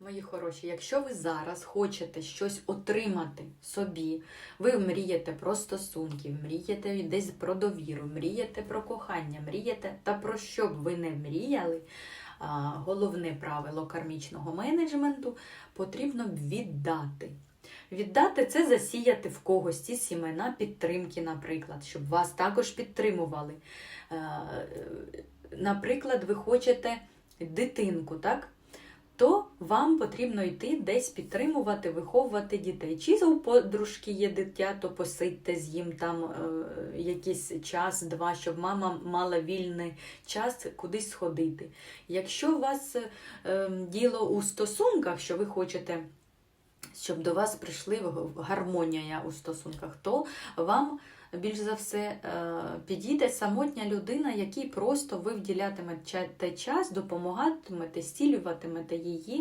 Мої хороші, якщо ви зараз хочете щось отримати собі, ви мрієте про стосунки, мрієте десь про довіру, мрієте про кохання, мрієте та про що б ви не мріяли, головне правило кармічного менеджменту потрібно віддати. Віддати це засіяти в когось ці сімена підтримки, наприклад, щоб вас також підтримували. Е, Наприклад, ви хочете дитинку, так? То вам потрібно йти десь підтримувати, виховувати дітей. Чи у подружки є дитя, то посидьте з їм там е, якийсь час, два, щоб мама мала вільний час кудись сходити. Якщо у вас е, е, діло у стосунках, що ви хочете. Щоб до вас прийшли гармонія у стосунках, то вам більш за все е, підійде самотня людина, якій просто ви вділятимете час, допомагатимете, стілюватимете її.